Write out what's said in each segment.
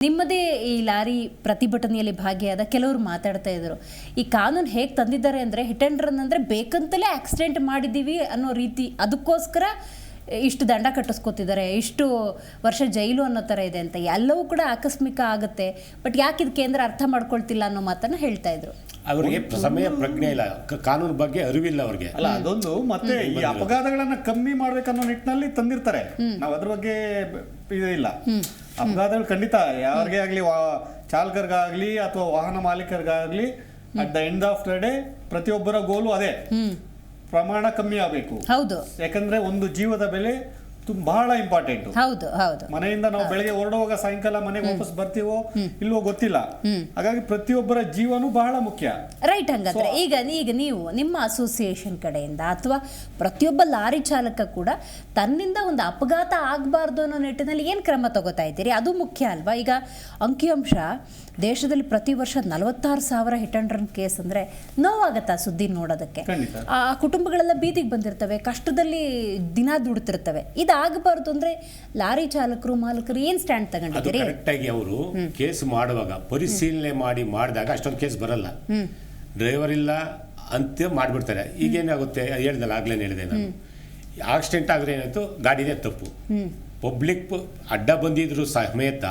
ನಿಮ್ಮದೇ ಈ ಲಾರಿ ಪ್ರತಿಭಟನೆಯಲ್ಲಿ ಭಾಗಿಯಾದ ಕೆಲವರು ಮಾತಾಡ್ತಾ ಇದ್ರು ಈ ಕಾನೂನು ಹೇಗೆ ತಂದಿದ್ದಾರೆ ಅಂದರೆ ಹಿಟ್ ಆ್ಯಂಡ್ ರನ್ ಅಂದರೆ ಬೇಕಂತಲೇ ಆಕ್ಸಿಡೆಂಟ್ ಮಾಡಿದ್ದೀವಿ ಅನ್ನೋ ರೀತಿ. ಅದಕ್ಕೋಸ್ಕರ ಇಷ್ಟು ದಂಡ ಕಟ್ಟಿಸ್ಕೊತಿದ್ದಾರೆ ಇಷ್ಟು ವರ್ಷ ಜೈಲು ಅನ್ನೋ ಥರ ಇದೆ ಅಂತ. ಎಲ್ಲವೂ ಕೂಡ ಆಕಸ್ಮಿಕ ಆಗುತ್ತೆ. ಬಟ್ ಯಾಕೆ ಇದು ಕೇಂದ್ರ ಅರ್ಥ ಮಾಡ್ಕೊಳ್ತಿಲ್ಲ ಅನ್ನೋ ಮಾತನ್ನು ಹೇಳ್ತಾ ಇದ್ರು. ಅವರಿಗೆ ಸಮಯ ಪ್ರಜ್ಞೆ ಇಲ್ಲ. ಕಾನೂನು ಬಗ್ಗೆ ಅರಿವಿಲ್ಲ ಅವ್ರಿಗೆ. ಅಲ್ಲ ಅದೊಂದು ಮತ್ತೆ ಈ ಅಪಘಾತಗಳನ್ನ ಕಮ್ಮಿ ಮಾಡ್ಬೇಕನ್ನೋ ನಿಟ್ಟಿನಲ್ಲಿ ತಂದಿರ್ತಾರೆ. ನಾವು ಅದ್ರ ಬಗ್ಗೆ ಇದಿಲ್ಲ ಇಲ್ಲ. ಅಪಘಾತಗಳು ಖಂಡಿತ ಯಾರಿಗೆ ಆಗ್ಲಿ ವಾ- ಚಾಲಕರಿಗಾಗ್ಲಿ ಅಥವಾ ವಾಹನ ಮಾಲೀಕರಿಗಾಗ್ಲಿ at the end of the day ಪ್ರತಿಯೊಬ್ಬರ ಗೋಲು ಅದೇ. ಪ್ರಮಾಣ ಕಮ್ಮಿ ಆಗಬೇಕು. ಹೌದು. ಯಾಕಂದ್ರೆ ಒಂದು ಜೀವದ ಬೆಲೆ ತುಂಬ ಬಹಳ ಇಂಪಾರ್ಟೆಂಟ್ ಹೌದು ಹೌದು. ಮನೆಯಿಂದ ನಾವು ಬೆಳಗ್ಗೆ ಹೊರಡುವಾಗ ಸಾಯಂಕಾಲ ಮನೆಗೆ ವಾಪಸ್ ಬರ್ತೀವೋ ಇಲ್ವೋ ಗೊತ್ತಿಲ್ಲ. ಹಾಗಾಗಿ ಪ್ರತಿಯೊಬ್ಬರ ಜೀವನೂ ಬಹಳ ಮುಖ್ಯ. ರೈಟ್ ಹಂಗಂದ್ರೆ ಈಗ ಈಗ ನೀವು ನಿಮ್ಮ ಅಸೋಸಿಯೇಷನ್ ಕಡೆಯಿಂದ ಅಥವಾ ಪ್ರತಿಯೊಬ್ಬ ಲಾರಿ ಚಾಲಕ ಕೂಡ ತನ್ನಿಂದ ಒಂದು ಅಪಘಾತ ಆಗಬಾರ್ದು ಅನ್ನೋ ನಿಟ್ಟಿನಲ್ಲಿ ಏನು ಕ್ರಮ ತಗೋತಾ ಇದ್ದೀರಿ? ಅದು ಮುಖ್ಯ ಅಲ್ವಾ? ಈಗ ಅಂಕಿಅಂಶ ದೇಶದಲ್ಲಿ ಪ್ರತಿ ವರ್ಷ ನಲವತ್ತಾರು ಸಾವಿರ ಹಿಟ್ ಅಂಡ್ ರನ್ ಕೇಸ್ ಅಂದರೆ ನೋವಾಗತ್ತಾ ಸುದ್ದಿ ನೋಡೋದಕ್ಕೆ. ಆ ಕುಟುಂಬಗಳೆಲ್ಲ ಬೀದಿಗೆ ಬಂದಿರ್ತವೆ ಕಷ್ಟದಲ್ಲಿ ದಿನ ದುಡ್ತಿರ್ತವೆ. ಇದಾಗಬಾರ್ದು ಅಂದ್ರೆ ಲಾರಿ ಚಾಲಕರು ಮಾಲಕರು ಏನ್ ಸ್ಟ್ಯಾಂಡ್ ಅದು ತಗೊಂಡಿದ್ದೀರಿ? ಕರೆಕ್ಟಾಗಿ ಅವರು ಕೇಸ್ ಮಾಡುವಾಗ ಪರಿಶೀಲನೆ ಮಾಡಿ ಮಾಡಿದಾಗ ಅಷ್ಟೊಂದು ಕೇಸ್ ಬರಲ್ಲ. ಡ್ರೈವರ್ ಇಲ್ಲ ಅಂತ ಮಾಡಿಬಿಡ್ತಾರೆ. ಈಗೇನಾಗುತ್ತೆ ಹೇಳ್ದಲ್ಲ ಆಗ್ಲೇ ಹೇಳಿದೆ ನಾನು. ಆಕ್ಸಿಡೆಂಟ್ ಆದ್ರೆ ಏನಾಯ್ತು? ಗಾಡಿನೇ ತಪ್ಪು. ಪಬ್ಲಿಕ್ ಅಡ್ಡ ಬಂದಿದ್ರು ಸಮೇತ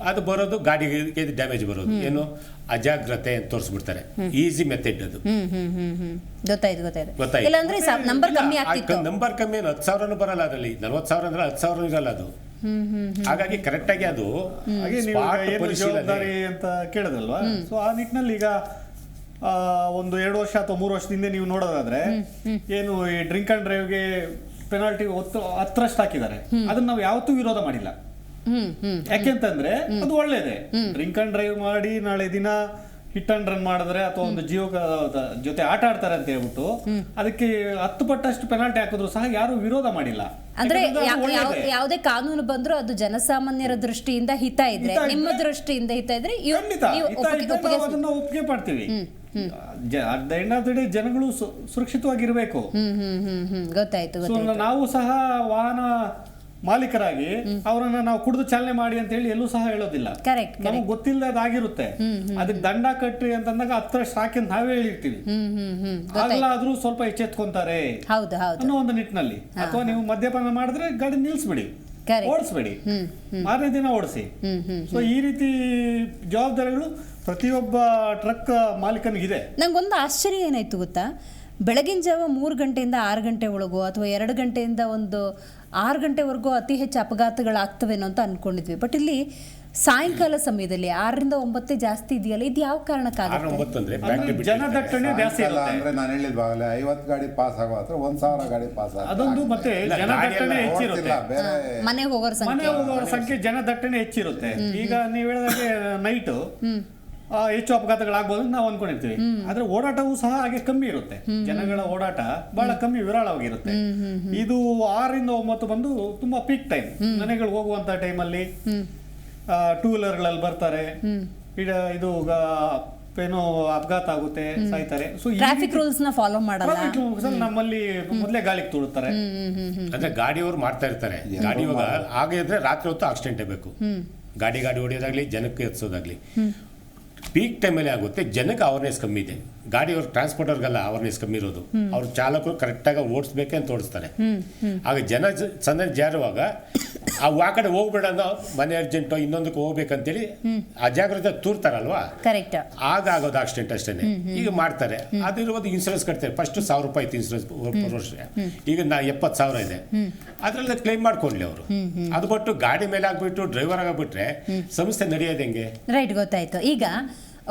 ಅದು ಬರೋದು ಗಾಡಿಗೆ ಡ್ಯಾಮೇಜ್ ಬರೋದು. ಏನು? ಅಜಾಗ್ರತೆ ಅಂತ ತೋರಿಸ್ಬಿಡ್ತಾರೆ. ಈಸಿ ಮೆಥಡ್ ಅದು. ಗೊತ್ತಾಯ್ತು ಗೊತ್ತಾಯ್ತು. ಇಲ್ಲಾಂದ್ರೆ ನಂಬರ್ ಕಮ್ಮಿ ಆಗ್ತಿತ್ತು. ನಂಬರ್ ಕಮ್ಮಿ ಏನು? ಹತ್ತು ಸಾವಿರನೂ ಬರಲ್ಲ ಅದರಲ್ಲಿ. ನಲ್ವತ್ತು ಸಾವಿರ ಅಂದ್ರೆ ಹತ್ತು ಸಾವಿರ ಇರಲ್ಲ ಅದು. ಹಾಗಾಗಿ ಕರೆಕ್ಟಾಗಿ ಅದು ಹಾಗೆ ನೀವು ಏನು ಪರಿಶೀಲನೆ. ಜವಾಬ್ದಾರಿ ಅಂತ ಕೇಳದಲ್ವಾ ಸೊ ಆ ನಿಟ್ಟಿನಲ್ಲಿ ಈಗ ಆ, ಒಂದು ಎರಡು ವರ್ಷ ಅಥವಾ ಮೂರು ವರ್ಷದಿಂದ ನೀವು ನೋಡೋದಾದ್ರೆ ಏನು ಈ ಡ್ರಿಂಕ್ ಅಂಡ್ ಡ್ರೈವ್ಗೆ ಪೆನಾಲ್ಟಿ ಒತ್ತು ಹತ್ತರಷ್ಟು ಹಾಕಿದ್ದಾರೆ. ಅದನ್ನ ನಾವು ಯಾವತ್ತೂ ವಿರೋಧ ಮಾಡಿಲ್ಲ. ಯಾಕೆಂತಂದ್ರೆ ಅದು ಒಳ್ಳೇದೇ. ಡ್ರಿಂಕ್ ಅಂಡ್ ಡ್ರೈವ್ ಮಾಡಿ ನಾಳೆ ದಿನ ಹಿಟ್ ಅಂಡ್ ರನ್ ಮಾಡಿದ್ರೆ ಅಥವಾ ಒಂದು ಜೀವ ಜೊತೆ ಆಟ ಆಡ್ತಾರೆ ಅಂತ ಹೇಳ್ಬಿಟ್ಟು ಅದಕ್ಕೆ ಹತ್ತು ಪಟ್ಟಷ್ಟು ಪೆನಾಲ್ಟಿ ಹಾಕಿದ್ರು ಸಹ ಯಾರು ವಿರೋಧ ಮಾಡಿಲ್ಲ. ಅಂದ್ರೆ ಯಾವುದೇ ಕಾನೂನು ಬಂದ್ರೂ ಅದು ಜನಸಾಮಾನ್ಯರ ದೃಷ್ಟಿಯಿಂದ ಹಿತ ಇದ್ರೆ ನಿಮ್ಮ ದೃಷ್ಟಿಯಿಂದ ಹಿತ ಇದ್ರೆ ಅದನ್ನ ಒಪ್ಪಿಗೆ ಪಡ್ತೀವಿ at the end of the day ಜನಗಳು ಸು- ಸುರಕ್ಷಿತವಾಗಿರ್ಬೇಕು. ಹ್ಮ್ ಹ್ಮ್ ಹ್ಮ್ ಹ್ಮ್. ಗೊತ್ತಾಯ್ತು ಸೊ ಗೊತ್ತಾಯ್ತು. ನಾವು ಸಹ ವಾಹನ ಮಾಲೀಕರಾಗಿ ಅವರನ್ನ ನಾವು ಕುಡಿದು ಚಾಲನೆ ಮಾಡಿ ಅಂತ ಹೇಳಿ ಎಲ್ಲೂ ಸಹ ಹೇಳೋದಿಲ್ಲ. ನಮಗೆ ಗೊತ್ತಿಲ್ಲದಾಗಿರುತ್ತೆ. ಅದಕ್ಕೆ ದಂಡ ಕಟ್ಟಿ ಅಂತಂದಾಗ ಹತ್ರ ಸಾಕಿ ಅಂತ ನಾವೇ ಹೇಳಿರ್ತೀವಿ. ಆಗ್ಲಾದ್ರೂ ಸ್ವಲ್ಪ ಎಚ್ಚೆತ್ಕೊಂತಾರೆ ಅನ್ನೋ ಒಂದು ನಿಟ್ಟಿನಲ್ಲಿ. ಅಥವಾ ನೀವು ಮದ್ಯಪಾನ ಮಾಡಿದ್ರೆ ಗಾಡಿ ನಿಲ್ಸ್ಬಿಡಿ. ಓಡಿಸ್ಬೇಡಿ. ಮಾರನೇ ದಿನ ಓಡಿಸಿ. ಸೊ ಈ ರೀತಿ ಜವಾಬ್ದಾರಿಗಳು ಪ್ರತಿಯೊಬ್ಬ ಟ್ರಕ್ ಮಾಲೀಕನಿಗಿದೆ. ನಂಗೊಂದು ಆಶ್ಚರ್ಯ ಏನಾಯ್ತು ಗೊತ್ತಾ? ಬೆಳಗಿನ ಜಾವ ಮೂರು ಗಂಟೆಯಿಂದ ಆರು ಗಂಟೆ ಒಳಗು ಅಥವಾ ಎರಡು ಗಂಟೆಯಿಂದ ಒಂದು ಆರು ಗಂಟೆವರೆಗೂ ಅತಿ ಹೆಚ್ಚು ಅಪಘಾತಗಳಾಗ್ತವೇನೋ ಅಂತ ಅನ್ಕೊಂಡಿದ್ವಿ. ಬಟ್ ಇಲ್ಲಿ ಸಾಯಂಕಾಲ ಸಮಯದಲ್ಲಿ ಆರರಿಂದ ಒಂಬತ್ತೇ ಜಾಸ್ತಿ ಇದೆಯಲ್ಲ ಇದು ಯಾವ ಕಾರಣಕ್ಕಾಗುತ್ತೆ? ಒಂಬತ್ತು ಅಂದ್ರೆ ಅಂದ್ರೆ ಬ್ಯಾಟ್ರಿ ಜನ ಬಿಟ್ಟಿರ್ತಾರೆ. ದಟ್ಟಣೆ ಜಾಸ್ತಿ ಇರುತ್ತೆ. ಅಂದ್ರೆ ನಾನು ಹೇಳಿದ್ವಾಗಲೇ ಐವತ್ತು ಗಾಡಿ ಪಾಸ್ ಆಗೋ ಹತ್ರ ಒಂದ್ ಸಾವಿರ ಗಾಡಿ ಪಾಸ್ ಅದೊಂದು ಮತ್ತೆ ಜನದಟ್ಟಣೆ ಹೆಚ್ಚಿರುತ್ತೆ. ಮನೆಗೆ ಹೋಗೋರ ಮನೆ ಸಂಖ್ಯೆ. ಹೋಗೋರ ಸಂಖ್ಯೆ ಜನದಟ್ಟಣೆ ಹೆಚ್ಚಿರುತ್ತೆ. ಈಗ ನೀವು ಹೇಳಿದಾಗೆ ನೈಟ್ ಹೆಚ್ಚು ಅಪಘಾತಗಳಾಗ್ಬೋದು ಅಂತ ನಾವು ಅನ್ಕೊಂಡಿರ್ತೀವಿ. ಆದ್ರೆ ಓಡಾಟವೂ ಸಹ ಹಾಗೆ ಕಮ್ಮಿ ಇರುತ್ತೆ. ಜನಗಳ ಓಡಾಟ ಬಹಳ ಕಮ್ಮಿ ವಿರಾಳವಾಗಿರುತ್ತೆ ಇದು ಆರರಿಂದ ಒಂಬತ್ತು ಬಂದು ತುಂಬಾ ಪೀಕ್ ಟೈಮ್ ಮನೆಗಳು ಹೋಗುವಂತ ಟೈಮಲ್ಲಿ ಟೂ ವೀಲರ್ಗಳಲ್ಲಿ ಬರ್ತಾರೆ. ಇದು ಏನೋ ಅಪಘಾತ ಆಗುತ್ತೆ ಸಾಯ್ತಾರೆ. ಸೊ ಟ್ರಾಫಿಕ್ ರೂಲ್ಸ್ನ ಫಾಲೋ ಮಾಡಲ್ಲ. ನಮ್ಮಲ್ಲಿ ಮೊದಲೇ ಗಾಳಿಗೆ ತುಳುತ್ತಾರೆ ಅಂದ್ರೆ ಗಾಡಿಯವರು ಮಾಡ್ತಾ ಇರ್ತಾರೆ. ಗಾಡಿ ಇವಾಗ ಹಾಗೆ ಇದ್ರೆ ರಾತ್ರಿ ಹೊತ್ತು ಆಕ್ಸಿಡೆಂಟ್ ಬೇಕು. ಗಾಡಿ ಗಾಡಿ ಹೊಡೆಯೋದಾಗ್ಲಿ ಜನಕ್ಕೆ ಎತ್ಸೋದಾಗ್ಲಿ. ಪೀಕ್ ಟೈಮಲ್ಲಿ ಆಗುತ್ತೆ ಜನಕ್ಕೆ ಅವೇರ್ನೆಸ್ ಕಮ್ಮಿ ಇದೆ. ಗಾಡಿಯವ್ರ ಟ್ರಾನ್ಸ್ಪೋರ್ಟರ್ಗೆಲ್ಲ ಅವೇರ್ನೆಸ್ ಕಮ್ಮಿ ಇರೋದು. ಅವ್ರ ಚಾಲಕರು ಕರೆಕ್ಟಾಗಿ ಓಡಿಸ್ಬೇಕೆ ಅಂತ ಓಡಿಸ್ತಾರೆ. ಆಗ ಜನ ಸಣ್ಣ ಜಾರುವಾಗ ಅವು ಆ ಕಡೆ ಹೋಗ್ಬೇಡ ಅನ್ನೋ ಮನೆ ಅರ್ಜೆಂಟು ಇನ್ನೊಂದಕ್ಕೆ ಹೋಗ್ಬೇಕಂತೇಳಿ ಅಜಾಗ್ರತೆ ತೂರ್ತಾರಲ್ವಾ? ಕರೆಕ್ಟ್ ಆಗ ಆಗೋದು ಆಕ್ಸಿಡೆಂಟ್ ಅಷ್ಟೇ ಈಗ ಮಾಡ್ತಾರೆ. ಅದಿರೋದು ಇನ್ಸೂರೆನ್ಸ್ ಕಟ್ತಾರೆ. ಫಸ್ಟ್ ಸಾವಿರ ರೂಪಾಯಿ ಇತ್ತು ಇನ್ಸೂರೆನ್ಸ್ ವರ್ಷ. ಈಗ ನಾ ಎಪ್ಪತ್ತು ಸಾವಿರ ಇದೆ. ಅದರಲ್ಲಿ ಕ್ಲೈಮ್ ಮಾಡ್ಕೊಂಡ್ಲಿ ಅವರು. ಅದು ಬಿಟ್ಟು ಗಾಡಿ ಮೇಲೆ ಆಗ್ಬಿಟ್ಟು ಡ್ರೈವರ್ ಆಗಿಬಿಟ್ರೆ ಸಂಸ್ಥೆ ನಡೆಯೋದು ಹೆಂಗೆ? ರೈಟ್ ಗೊತ್ತಾಯ್ತು. ಈಗ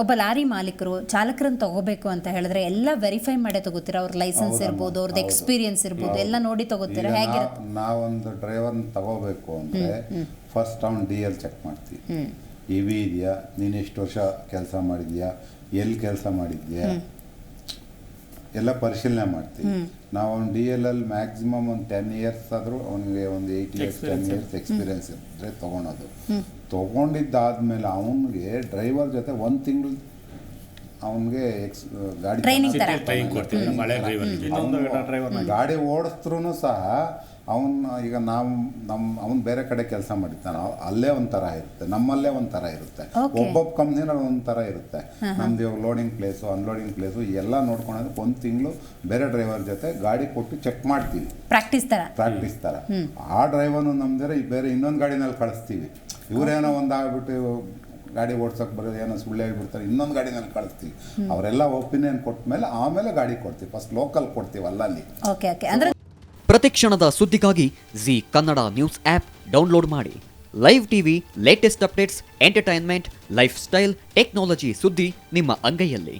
ಒಬ್ಬ ಲಾರಿ ಮಾಲೀಕರು ಚಾಲಕರನ್ನು ತಗೋಬೇಕು ಅಂತ ಹೇಳಿದ್ರೆ ಎಲ್ಲ ವೆರಿಫೈ ಮಾಡೇ ತಗೋತೀರಾ? ಅವ್ರ ಲೈಸೆನ್ಸ್ ಇರ್ಬೋದು ಅವ್ರದ್ದು ಎಕ್ಸ್ಪೀರಿಯನ್ಸ್ ಇರ್ಬೋದು ಎಲ್ಲ ನೋಡಿ ತಗೋತೀರಾ? ಹೇಗೆ ನಾವೊಂದು ಡ್ರೈವರ್ನ ತಗೋಬೇಕು ಅಂದ್ರೆ ಫಸ್ಟ್ ಅವ್ನು ಡಿ ಎಲ್ ಚೆಕ್ ಮಾಡ್ತೀವಿ. ಇವಿ ಇದೆಯಾ? ನೀನು ಇಷ್ಟು ವರ್ಷ ಕೆಲಸ ಮಾಡಿದ್ಯಾ? ಎಲ್ಲಿ ಕೆಲಸ ಮಾಡಿದ್ಯಾ? ಎಲ್ಲ ಪರಿಶೀಲನೆ ಮಾಡ್ತೀವಿ. ನಾವು ಅವ್ನು ಡಿ ಎಲ್ ಅಲ್ಲಿ ಮ್ಯಾಕ್ಸಿಮಮ್ ಒಂದು ಟೆನ್ ಇಯರ್ಸ್ ಆದರೂ ಅವನಿಗೆ ಒಂದು eight years ten years experience ಇದ್ದರೆ ತೊಗೊಳೋದು ತೊಗೊಂಡಿದ್ದಾದ್ಮೇಲೆ ಅವನಿಗೆ ಡ್ರೈವರ್ ಜೊತೆ ಒಂದು ತಿಂಗಳು ಅವನಿಗೆ ಎಕ್ಸ್ ಗಾಡಿ Training ತರ. ಟ್ರೈನಿಂಗ್ ಕೊಡ್ತೀವಿ ಮಳೆ ಡ್ರೈವರ್ ಗಾಡಿ ಓಡಿಸ್ತ್ರು ಸಹ ಅವನ್ ಈಗ ನಾವು ನಮ್ಮ ಅವನು ಬೇರೆ ಕಡೆ ಕೆಲಸ ಮಾಡಿರ್ತಾನೆ. ಅವ್- ಅಲ್ಲೇ ಒಂಥರ ಇರುತ್ತೆ. ನಮ್ಮಲ್ಲೇ ಒಂಥರ ಇರುತ್ತೆ. Okay. ಒಬ್ಬೊಬ್ಬ ಕಂಪ್ನಿನಲ್ಲಿ ಒಂಥರ ಇರುತ್ತೆ. ನಮ್ದು ಇವಾಗ ಲೋಡಿಂಗ್ ಪ್ಲೇಸು ಅನ್ಲೋಡಿಂಗ್ ಪ್ಲೇಸು ಎಲ್ಲ ನೋಡ್ಕೊಳೋದಕ್ಕೆ ಒಂದು ತಿಂಗಳು ಬೇರೆ ಡ್ರೈವರ್ ಜೊತೆ ಗಾಡಿ ಕೊಟ್ಟು ಚೆಕ್ ಮಾಡ್ತೀವಿ. ಪ್ರಾಕ್ಟೀಸ್ ತರ. ಪ್ರಾಕ್ಟೀಸ್ ಥರ ಆ ಡ್ರೈವರ್ನು ನಮ್ದಿರ ಬೇರೆ ಇನ್ನೊಂದು ಗಾಡಿನಲ್ಲಿ ಕಳಿಸ್ತೀವಿ. ಇವರೇನೋ ಒಂದು ಆಗ್ಬಿಟ್ಟು ಗಾಡಿ ಓಡ್ಸೋಕೆ ಬರೋದು ಏನೋ ಸುಳ್ಳು ಹೇಳ್ಬಿಡ್ತಾರೆ. ಇನ್ನೊಂದು ಗಾಡಿ ನಾನು ಕಳಿಸ್ತೀವಿ ಅವರೆಲ್ಲ ಒಪಿನಿಯನ್ ಕೊಟ್ಟ ಮೇಲೆ ಆಮೇಲೆ ಗಾಡಿ ಕೊಡ್ತೀವಿ. ಫಸ್ಟ್ ಲೋಕಲ್ ಕೊಡ್ತೀವಿ ಅಲ್ಲಲ್ಲಿ. Okay okay. ಪ್ರತಿ ಕ್ಷಣದ ಸುದ್ದಿಗಾಗಿ Zee Kannada news app download ಮಾಡಿ. Live TV latest updates entertainment lifestyle technology ಸುದ್ದಿ ನಿಮ್ಮ ಅಂಗೈಯಲ್ಲಿ.